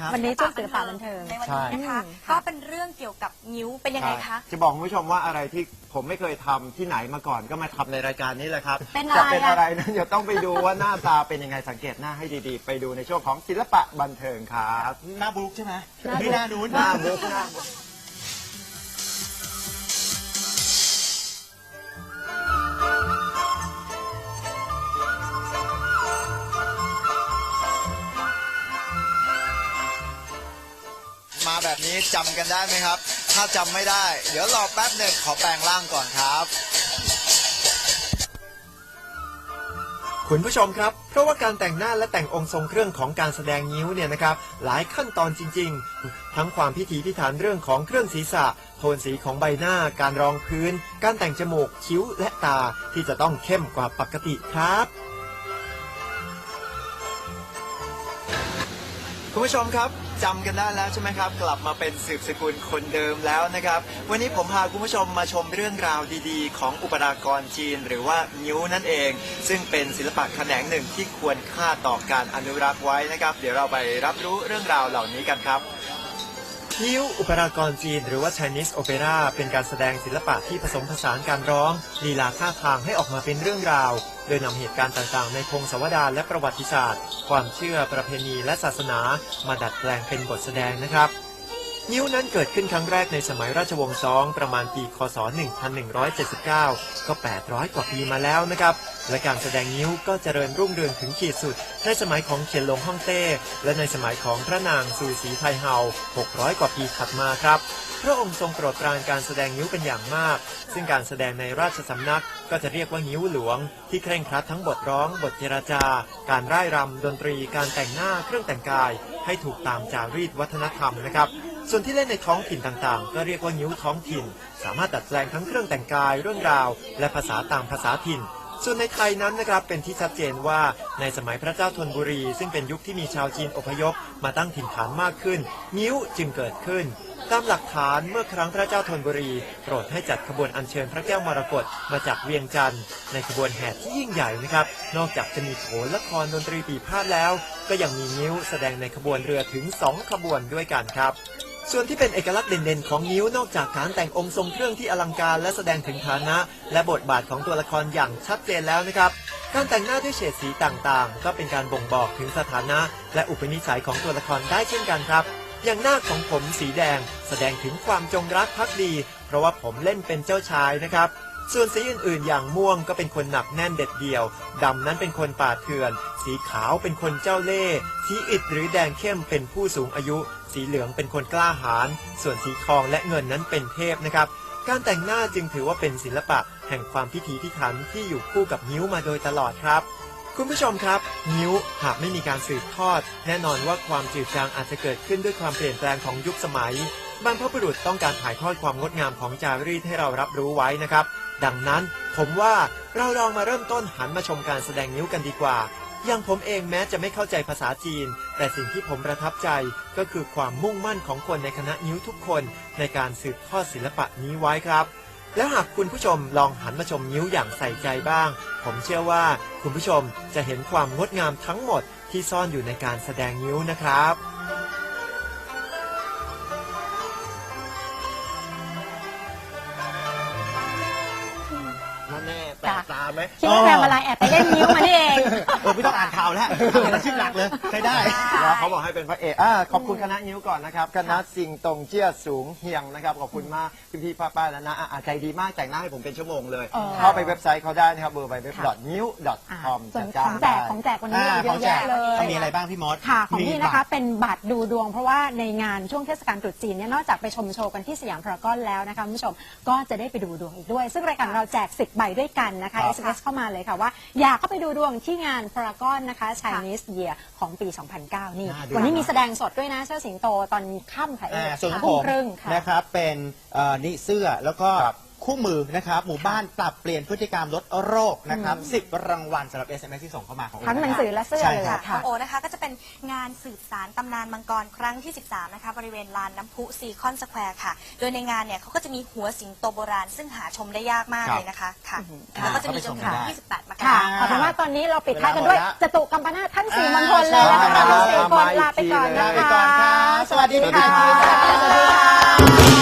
ครับ วันนี้ช่วงศิลปะบันเทิง ในวันนี้นะคะใช่ก็เป็นเรื่องเกี่ยวกับนิ้วเป็นยังไงคะจะบอกคุณผู้ชมว่าอะไรที่ผมไม่เคยทำที่ไหนมาก่อนก็มาทำในรายการนี้แหละครับ เป็นอะไร จะเป็นอะอะไรนั้นเดี๋ยวต้องไปดูว่าหน้าตาเป็นยังไงสังเกตหน้าให้ดีๆ ไปดูในช่วงของศิลปะบันเทิงครับ หน้าบุ๊กใช่ไหมหน้าบุ๊กไม่หน้านู้น หน้าบุ๊กหน้าบุ๊ก แบบนี้จำกันได้ไหมครับ ถ้าจำไม่ได้ เดี๋ยวรอแป๊บหนึ่งขอแปลงร่างก่อนครับ คุณผู้ชมครับ เพราะว่าการแต่งหน้าและแต่งองค์ทรงเครื่องของการแสดงนิ้วเนี่ยนะครับ หลายขั้นตอนจริง ๆ ทั้งความพิถีพิถันเรื่องของเครื่องศีรษะ โทนสีของใบหน้า การรองพื้น การแต่งจมูก คิ้วและตาที่จะต้องเข้มกว่าปกติครับ คุณผู้ชมครับจำกันได้แล้วใช่ไหมครับ กลับมาเป็นสืบสกุลคนเดิมแล้วนะครับ วันนี้ผมพาคุณผู้ชมมาชมเรื่องราวดีๆ ของอุปรากรจีนหรือว่านิ้วนั่นเอง ซึ่งเป็นศิลปะแขนงหนึ่งที่ควรค่าต่อการอนุรักษ์ไว้นะครับ เดี๋ยวเราไปรับรู้เรื่องราวเหล่านี้กันครับ นิ้ว อุปรากรจีน หรือว่า Chinese Opera เป็นการแสดงศิลปะที่ผสมผสานการร้องลีลาท่าทางให้ออกมาเป็นเรื่องราว โดยนำเหตุการณ์ต่างๆ ในพงศาวดารและประวัติศาสตร์ ความเชื่อประเพณีและศาสนา มาดัดแปลงเป็นบทแสดงนะครับ นิ้วนั้นเกิดขึ้นครั้งแรกในสมัยราชวงศ์ซองประมาณปีคศ 1179 ก็ 800 กว่าปีมาแล้วนะครับ และการแสดงนิ้วก็เจริญรุ่งเรืองถึงขีดสุด ในสมัยของเขียนหลงฮ่องเต้ และในสมัยของพระนางซูสีไทเฮา 600 กว่าปีถัดมาครับ พระองค์ทรงโปรดปรานการแสดงนิ้วเป็นอย่างมาก ซึ่งการแสดงในราชสำนักก็จะเรียกว่านิ้วหลวง ที่เคร่งครัดทั้งบทร้อง บทเจรจา การร่ายรำดนตรี การแต่งหน้าเครื่องแต่งกาย ให้ถูกตามจารีตวัฒนธรรมนะครับ ส่วนที่เล่นในท้องถิ่นต่างๆ ก็เรียกว่านิ้วท้องถิ่น สามารถดัดแปลงทั้งเครื่องแต่งกายเรื่องราว และภาษาตามภาษาถิ่น ส่วนในไทยนั้นนะครับเป็นที่ชัดเจนว่าในสมัยพระเจ้าธนบุรี ซึ่งเป็นยุคที่มีชาวจีนอพยพมาตั้งถิ่นฐานมากขึ้นนิ้วจึงเกิดขึ้นตามหลักฐานเมื่อครั้งพระเจ้าธนบุรีโปรดให้จัดขบวนอัญเชิญพระแก้วมรกตมาจากเวียงจันทร์ในขบวนแห่ที่ยิ่งใหญ่นะครับ นอกจากจะมีโขนละครดนตรีปีพาดแล้ว ก็ยังมีนิ้วแสดงในขบวนเรือถึง 2 ขบวนด้วยกันครับ ส่วนที่เป็นเอกลักษณ์เด่นๆ ของนิ้วนอกจากการแต่งองค์ทรงเครื่องที่อลังการและแสดงถึงฐานะ และบทบาทของตัวละครอย่างชัดเจนแล้วนะครับ การแต่งหน้าด้วยเฉดสีต่างๆ ก็เป็นการบ่งบอกถึงสถานะ และอุปนิสัยของตัวละครได้เช่นกันครับ อย่างหน้าของผมสีแดง แสดงถึงความจงรักภักดี เพราะว่าผมเล่นเป็นเจ้าชายนะครับส่วนสีอื่นๆ อย่างม่วงก็เป็นคนหนักแน่นเด็ดเดี่ยว ดำนั้นเป็นคนป่าเถื่อน สีขาวเป็นคนเจ้าเล่ห์สีอิฐหรือแดงเข้มเป็นผู้สูงอายุ สีเหลืองเป็นคนกล้าหาญส่วนสีทองและเงินนั้นเป็นเทพนะครับ การแต่งหน้าจึงถือว่าเป็นศิลปะ แห่งความพิถีพิถันที่อยู่คู่กับนิ้วมาโดยตลอดครับคุณผู้ชมครับนิ้วหากไม่มีการสืบทอด แน่นอนว่าความจืดจางอาจจะเกิดขึ้นด้วยความเปลี่ยนแปลงของยุคสมัยบรรพบุรุษต้องการถ่ายทอดความงดงามของจารีตให้เรารับรู้ไว้นะครับ ดังนั้นผมว่าเราลองมาเริ่มต้นหันมาชมการแสดงนิ้วกันดีกว่า อย่างผมเองแม้จะไม่เข้าใจภาษาจีน แต่สิ่งที่ผมประทับใจก็คือความมุ่งมั่นของคนในคณะนิ้วทุกคนในการสืบทอดศิลปะนี้ไว้ครับ แล้วหากคุณผู้ชมลองหันมาชมนิ้วอย่างใส่ใจบ้าง ผมเชื่อว่าคุณผู้ชมจะเห็นความงดงามทั้งหมดที่ซ่อนอยู่ในการแสดงนิ้วนะครับ แน่แปลกตาไหมคิดว่าแพรมาลายแอบไปเล่นนิ้วมานี่เอง เออไม่ต้องอ่านข่าวแล้วเป็นอาชีพหลักเลยใช้ได้แล้วเขาบอกให้เป็นพระเอกอ่าขอบคุณคณะนิ้วก่อนนะครับคณะสิงตงเจี้ยสูงเฮียงนะครับขอบคุณมากพี่พี่ๆป้าๆแล้วนะอะอะใจดีมากแต่งหน้าให้ผมเป็นชั่วโมงเลยเออเข้าไปเว็บไซต์เขาได้นะครับ w w w n e w อ่า com ส่วนจัดขกาองรแจกได้ของแจกวันนี้เราเยอะแยะเลยมีอะไรบ้างพี่มดค่ะของพี่นะคะมีบัตรเป็นบัตรดูดวง เพราะว่าในงานช่วงเทศกาลตรุษจีนเนี่ยนอกจากไปชมโชว์กันที่สยามพารากอนแล้วนะคะคุณผู้ชมก็จะได้ไปดูดวงอีกด้วย ซึ่งรายการเราแจก10ใบด้วยกันนะคะ SMS เข้ามาเลยค่ะว่าอยากเข้าไปดูดวงที่งานพารากอนนะคะ Chinese Year ของปี 2009 นี่น่าดูวันนี้มีแสดงสดด้วยนะเชิดสิงโตตอนค่ำค่ะเออ่างส่วนของทุ่ผมมครึ่งค่ะ นะครับเป็นเอ่อนี่เสื้อแล้วก็ครับ คู่มือนะครับหมู่บ้านปรับเปลี่ยนพฤติกรรมลดโรคนะครับสิบรางวัลสำหรับ SMS ที่ส่งเข้ามาของทั้งหนังสือและเสื้อใช่เลยครับของโอนะคะก็จะเป็นงานสืบสารตำนานมังกรครั้งที่ 13 นะคะ บริเวณลานน้ำพุซีคอนสแควร์ค่ะ โดยในงานเนี่ยเขาก็จะมีหัวสิงโตโบราณ ซึ่งหาชมได้ยากมากครับเลยนะคะค่ะแล้วก็จะมีจนถึงวันที่28 มกค่ะราคม เอาเป็นว่าตอนนี้เราปิดท้ายกันด้วยเวลาหมดละจตุกัมปนาททั้งสี่มณฑลเลยนะคะใช่ทั้งสี่คนมาอีกลาไปก่อนทีนะเลยคะลาไปก่อนครับวัสดีสวัสดีค่ะครับสวัสดีค่ะ